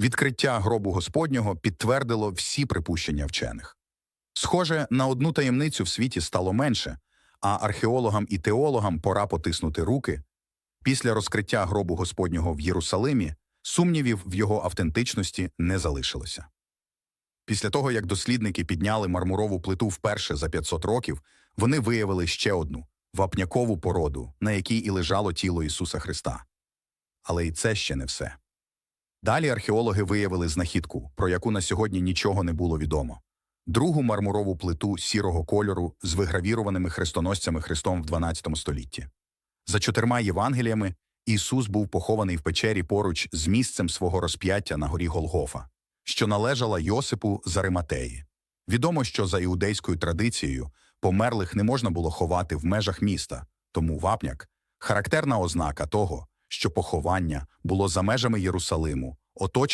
Відкриття гробу Господнього підтвердило всі припущення вчених. Схоже, на одну таємницю в світі стало менше, а археологам і теологам пора потиснути руки. Після розкриття гробу Господнього в Єрусалимі сумнівів в його автентичності не залишилося. Після того, як дослідники підняли мармурову плиту вперше за 500 років, вони виявили ще одну вапнякову породу, на якій і лежало тіло Ісуса Христа. Але і це ще не все. Далі археологи виявили знахідку, про яку на сьогодні нічого не було відомо. Другу мармурову плиту сірого кольору з вигравірованими хрестоносцями Христом в 12 столітті. За чотирма Євангеліями Ісус був похований в печері поруч з місцем свого розп'яття на горі Голгофа, що належала Йосипу з Ариматеї. Відомо, що за іудейською традицією померлих не можна було ховати в межах міста, тому вапняк характерна ознака того, що поховання було за межами Єрусалиму, оточене